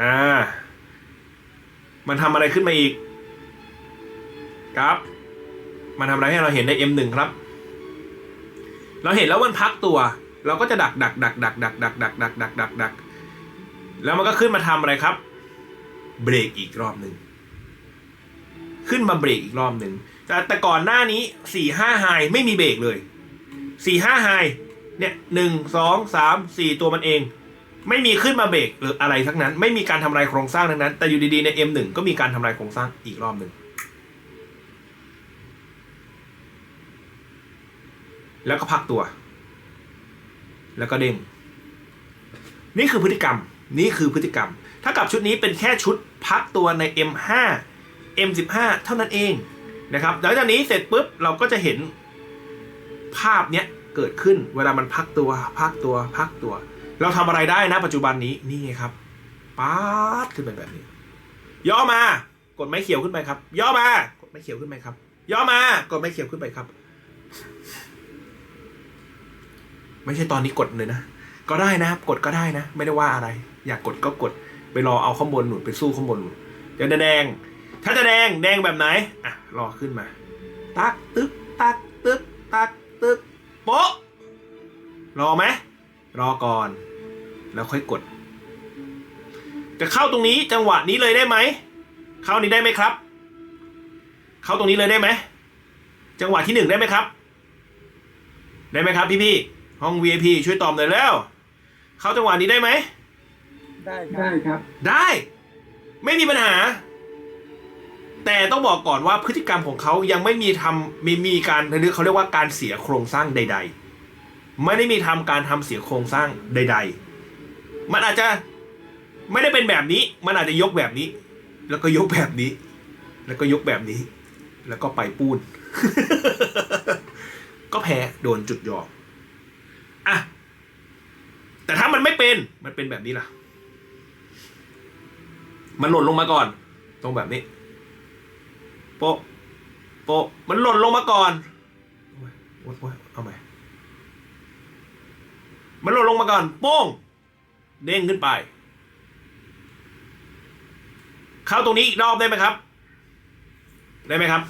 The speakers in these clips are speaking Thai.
อ่า มันทำอะไรขึ้นมาอีก ครับ มันทำอะไรให้เราเห็นใน M1 ครับ เราเห็นแล้วมันพักตัว เราก็จะดักดักดักดักดักดักดักดักดักดักดักแล้วมันก็ขึ้นมาทำอะไรครับ เบรกอีกรอบหนึ่งขึ้นมาเบรกอีกรอบหนึ่งแต่แต่ก่อนหน้านี้สี่ห้าไฮไม่มีเบรกเลยสี่ห้าไฮเนี่ยหนึ่งสองสามสี่ตัวมันเอง ไม่มีขึ้นมาเบรกหรืออะไรทั้งนั้น ไม่มีการทำลายโครงสร้างทั้งนั้น แต่อยู่ดีๆใน M1 ก็มีการทำลายโครงสร้างอีกรอบหนึ่งแล้วก็พักตัว แล้วก็เด้งนี่คือพฤติกรรมนี่คือพฤติกรรม ถ้ากับชุดนี้เป็นแค่ชุดพักตัวใน M5 M15 เท่านั้นเองนะครับหลังจากนี้เสร็จปุ๊บเราก็จะเห็นภาพเนี้ยเกิดขึ้นเวลามันพักตัว พักตัว พักตัว เราทำอะไรได้นะปัจจุบันนี้นี่ไงครับป๊าดขึ้นไปแบบนี้ ย่อมา กดไม้เขียวขึ้นไปครับ ย่อมา กดไม้เขียวขึ้นไปครับ ย่อมา กดไม้เขียวขึ้นไปครับ ไม่ใช่ตอนนี้กดเลยนะ ก็ได้นะครับกดก็ได้นะ ไม่ได้ว่าอะไร อยากกดก็กด ไปรอเอาข้างบนหนุนไปสู้ข้างบนหนุนเดี๋ยวจะแดง ถ้าจะแดงแดงแบบไหนอะรอขึ้นมา ตักตึ๊กตักตึ๊กตักตึ๊กโป๊ะรอไหมรอก่อน แล้วค่อยกด จะเข้าตรงนี้จังหวะนี้เลยได้ไหม เข้านี้ได้ไหมครับ เข้าตรงนี้เลยได้ไหม จังหวะที่หนึ่งได้ไหมครับ ได้ไหมครับพี่พี่ๆห้อง VIP ช่วยตอบหน่อยแล้ว เข้าจังหวะนี้ได้ไหม ได้ครัได้บครับ ได้ ไม่มีปัญหา แต่ต้องบอกก่อนว่าพฤติกรรมของเขายังไม่มีทำมีมีการหรือเขาเรียกว่าการเสียโครงสร้างใด ๆ ไม่ได้มีทำการทำเสียโครงสร้างใด ๆ มันอาจจะไม่ได้เป็นแบบนี้ มันอาจจะยกแบบนี้ แล้วก็ยกแบบนี้ แล้วก็ยกแบบนี้ แล้วก็ไปปูน ก็แพ้โดนจุดยออะแต่ถ้ามันไม่เป็นมันเป็นแบบนี้ล่ะ มันหล่นลงมาก่อน ตรงแบบนี้ โปะโปะมันหล่นลงมาก่อนโอ้ยโอ๊ยโอ๊ยเอาใหม่มันหล่นลงมาก่อนโป้ง เด้งขึ้นไป เข้าตรงนี้อีกรอบได้ไหมครับ ได้ไหมครับ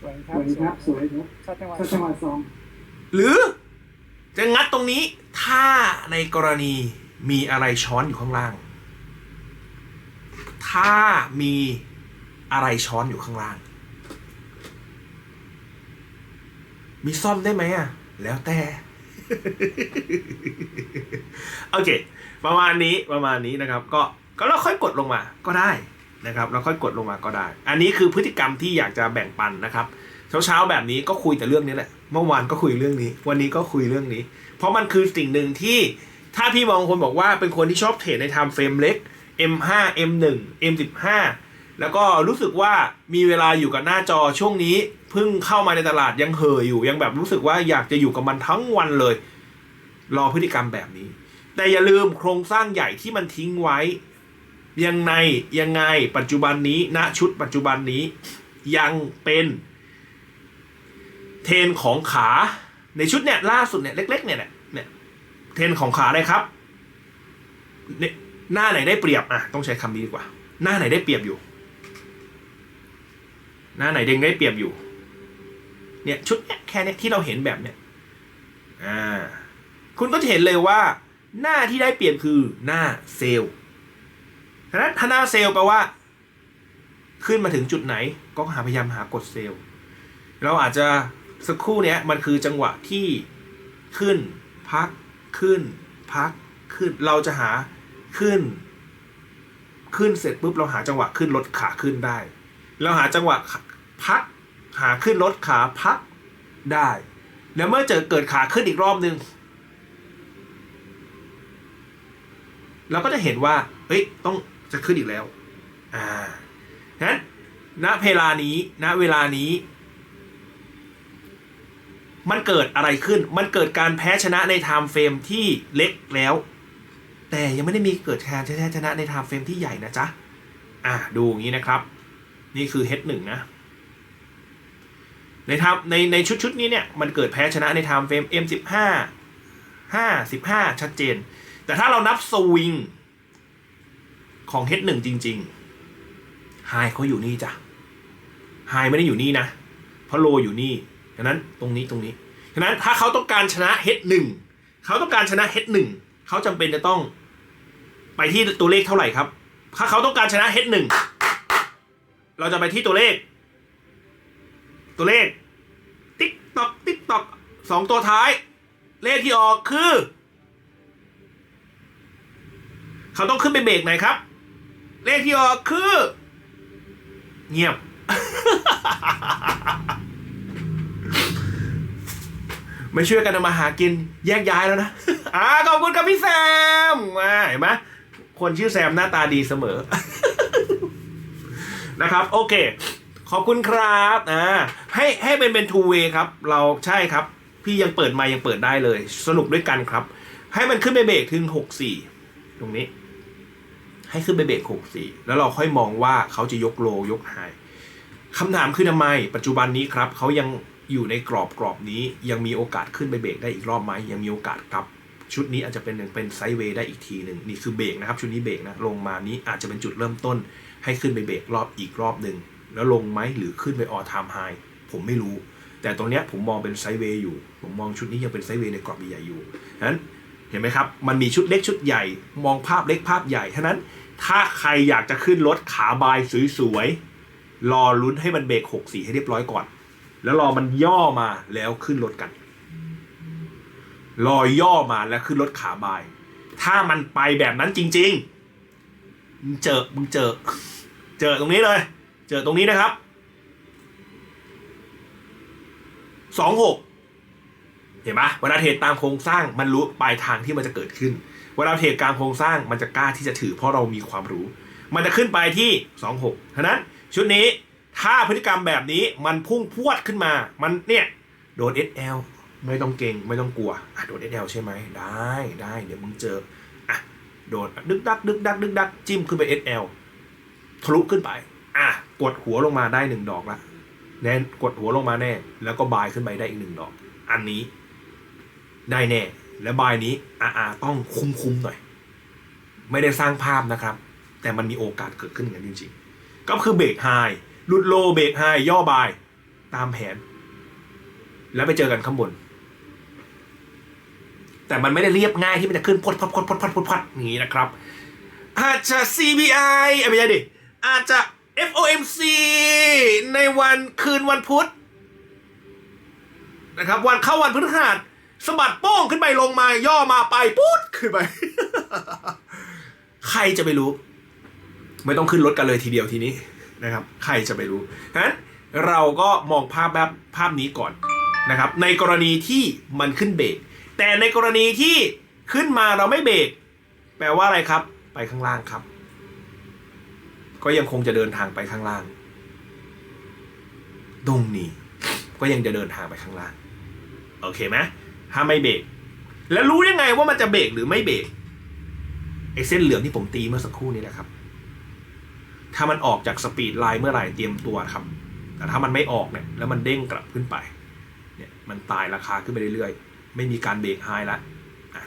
สวยคสรับวยครับสวยครับเข้าจังหวะถ้าจังหวะสองหรือจะงัดตรงนี้ถ้าในกรณีมีอะไรช้อนอยู่ข้างล่าง ถ้ามีอะไรช้อนอยู่ข้างล่าง มีซ่อมได้ไหมอะ แล้วแต่ โอเค ประมาณนี้ประมาณนี้นะครับ ก็ก็เราค่อยกดลงมาก็ได้นะครับเราค่อยกดลงมาก็ได้ อันนี้คือพฤติกรรมที่อยากจะแบ่งปันนะครับเช้าเช้าๆแบบนี้ก็คุยแต่เรื่องนี้แหละเมื่อวานก็คุยเรื่องนี้ วันนี้ก็คุยเรื่องนี้ เพราะมันคือสิ่งหนึ่งที่ถ้าพี่บางคนบอกว่าเป็นคนที่ชอบเทรดในไทม์เฟรมเล็ก M5 M1 M15 แล้วก็รู้สึกว่ามีเวลาอยู่กับหน้าจอช่วงนี้ พิ่งเข้ามาในตลาดยังเห่ออยู่ ยังแบบรู้สึกว่าอยากจะอยู่กับมันทั้งวันเลย รอพฤติกรรมแบบนี้ แต่อย่าลืมโครงสร้างใหญ่ที่มันทิ้งไว้ ยังไงยังไงปัจจุบันนี้ณชุดปัจจุบันนี้ ยังเป็นเทนของขาในชุดเนี่ยล่าสุดเนี่ยเล็ก ๆ เนี่ยเนี่ยเทนของขาเลยครับเนี่ยหน้าไหนได้เปรียบอะต้องใช้คำนี้ดีกว่า หน้าไหนได้เปรียบอยู่ หน้าไหนเด้งได้เปรียบอยู่ เนี่ยชุดเนี่ยแค่เนี้ยที่เราเห็นแบบเนี่ยอ่าคุณก็จะเห็นเลยว่า หน้าที่ได้เปรียบคือหน้าเซลล์ฉะนั้นถ้าหน้าเซลล์แปลว่า ขึ้นมาถึงจุดไหนก็หาพยายามหากดเซลล์ เราอาจจะสักครู่เนี้ยมันคือจังหวะที่ขึ้น พักขึ้น พักขึ้นเราจะหาขึ้น ขึ้นเสร็จปุ๊บเราหาจังหวะขึ้นลดขาขึ้นได้ เราหาจังหวะพัก หาขึ้นลดขาพักได้ แล้วเมื่อเจอเกิดขาขึ้นอีกรอบหนึ่งเราก็จะเห็นว่า เฮ้ย ต้องจะขึ้นอีกแล้ว อ่าฉะนั้นณเวลานี้ ณ เวลานี้ มันเกิดอะไรขึ้น มันเกิดการแพ้ชนะในไทม์เฟรมที่เล็กแล้ว แต่ยังไม่ได้มีเกิดการแพ้ชนะในไทม์เฟรมที่ใหญ่นะจ๊ะ อะดูอย่างนี้นะครับ นี่คือ H1 นะ ในทำในในชุดชุดนี้เนี่ยมันเกิดแพ้ชนะในไทม์เฟรม M15 5 15 ชัดเจน แต่ถ้าเรานับสวิงของ H1 จริงๆไฮเขาอยู่นี่จ้ะไฮไม่ได้อยู่นี่นะเพราะโลอยู่นี่ฉะนั้นตรงนี้ตรงนี้ฉะนั้นถ้าเขาต้องการชนะ H1 เขาต้องการชนะ H1 เขาจำเป็นจะต้องไปที่ตัวเลขเท่าไหร่ครับ ถ้าเขาต้องการชนะ H1 เราจะไปที่ตัวเลข ตัวเลข ติ๊กตอกติ๊กตอกสองตัวท้าย เลขที่ออกคือ เขาต้องขึ้นไปเบรกไหนครับ เลขที่ออกคือ เงียบ ไม่ช่วยกันมาหากินแยกย้ายแล้วนะอ่าขอบคุณครับพี่แซมมาเห็นไหมคนชื่อแซมหน้าตาดีเสมอนะครับ โอเค ขอบคุณครับอ่าให้ให้เป็นเป็น two way ครับ เราใช่ครับ พี่ยังเปิดไมายังเปิดได้เลย สนุกด้วยกันครับ ให้มันขึ้นไปเบรกถึงหกสี่ตรงนี้ ให้ขึ้นไปเบรกหกสี่แล้วเราค่อยมองว่าเขาจะยกโลยกไฮคำถามคือทำไม ปัจจุบันนี้ครับเขายังอยู่ในกรอบกรอบนี้ยังมีโอกาสขึ้นไปเบรกได้อีกรอบไหมยังมีโอกาสครับ ชุดนี้อาจจะเป็นหนึ่งเป็นไซด์เวย์ได้อีกทีหนึ่งนี่คือเบรกนะครับ ชุดนี้เบรกนะลงมานี้อาจจะเป็นจุดเริ่มต้น ให้ขึ้นไปเบรกรอบอีกรอบหนึ่ง แล้วลงไหมหรือขึ้นไปออทามไฮผมไม่รู้ แต่ตรงเนี้ยผมมองเป็นไซด์เวย์อยู่ ผมมองชุดนี้ยังเป็นไซด์เวย์ในกรอบใหญ่ๆอยู่ฉะนั้นเห็นไหมครับ มันมีชุดเล็กชุดใหญ่ มองภาพเล็กภาพใหญ่ฉะนั้นถ้าใครอยากจะขึ้นรถขาบายสวยๆรอลุ้นให้มันเบรกหกสี่ให้เรียบร้อยก่อน แล้วรอมันย่อมาแล้วขึ้นรถกัน รอย่อมาแล้วขึ้นรถขาบาย ถ้ามันไปแบบนั้นจริง ๆ มึงเจอมึงเจอ เจอตรงนี้เลย เจอตรงนี้นะครับสองหกเห็นปะเวลาเทรดตามโครงสร้างมันรู้ปลายทางที่มันจะเกิดขึ้น เวลาเทรดกางโครงสร้างมันจะกล้าที่จะถือเพราะเรามีความรู้ มันจะขึ้นไปที่ 26ฉะนั้นชุดนี้ถ้าพฤติกรรมแบบนี้มันพุ่งพรวดขึ้นมา มันเนี่ยโดน SL ไม่ต้องเก่งไม่ต้องกลัวอะโดน SL ใช่ไหมได้ได้เดี๋ยวมึงเจออะโดนดึกดักดึกดักดึกดักจิ้มขึ้นไป SL ทะลุขึ้นไปอะ กดหัวลงมาได้หนึ่งดอกละแน่กดหัวลงมาแน่ แล้วก็บายขึ้นไปได้อีกหนึ่งดอก อันนี้ ได้แน่ และบายนี้อาอาต้องคุ้มคุ้มหน่อย ไม่ได้สร้างภาพนะครับ แต่มันมีโอกาสเกิดขึ้นอย่างนั้นจริงๆ ก็คือเบรกไฮหลุดโลเบรกไฮย่อบายตามแผน แล้วไปเจอกันข้างบน แต่มันไม่ได้เรียบง่ายที่มันจะขึ้นพดพดพดพดพดพดพดอย่างนี้นะครับ อาจจะ CBI อะไม่ใช่ดิอาจจะ FOMC ในวันคืนวันพุธนะครับ วันเข้าวันพฤหัสสะบัดโป้งขึ้นไปลงมา ย่อมาไปปุ๊ดขึ้นไป ใครจะไปรู้ ไม่ต้องขึ้นรถกันเลยทีเดียวทีนี้นะครับ ใครจะไปรู้ฉะเราก็มองภาพแบบภาพนี้ก่อนนะครับ ในกรณีที่มันขึ้นเบรกแต่ในกรณีที่ขึ้นมาเราไม่เบรกแปลว่าอะไรครับ ไปข้างล่างครับ ก็ยังคงจะเดินทางไปข้างล่างตรงนี้ ก็ยังจะเดินทางไปข้างล่าง โอเคไหมถ้าไม่เบรก แล้วรู้ยังไงว่ามันจะเบรกหรือไม่เบรกไอ้เส้นเหลืองที่ผมตีเมื่อสักครู่นี้นะครับ ถ้ามันออกจากสปีดไลน์เมื่อไหร่เตรียมตัวครับ แต่ถ้ามันไม่ออกเนี่ย แล้วมันเด้งกลับขึ้นไป เนี่ย มันตายราคาขึ้นไปเรื่อยๆ ไม่มีการเบรกไฮละ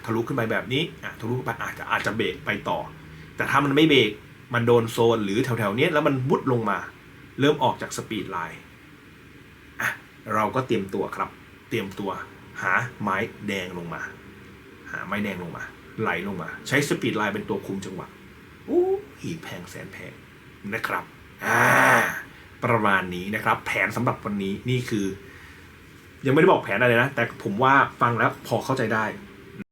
ทะลุขึ้นไปแบบนี้ทะลุขึ้นไปอาจจะอาจจะเบรกไปต่อ แต่ถ้ามันไม่เบรก มันโดนโซนหรือแถวๆนี้แล้วมันบุดลงมา เริ่มออกจากสปีดไลน์อะเราก็เตรียมตัวครับ เตรียมตัวหาไม้แดงลงมา หาไม้แดงลงมา ไหลลงมา ใช้สปีดไลน์เป็นตัวคุมจังหวะอู้หีแพงแสนแพงนะครับอ่าประมาณนี้นะครับ แผนสำหรับวันนี้นี่คือ ยังไม่ได้บอกแผนอะไรนะ แต่ผมว่าฟังแล้วพอเข้าใจได้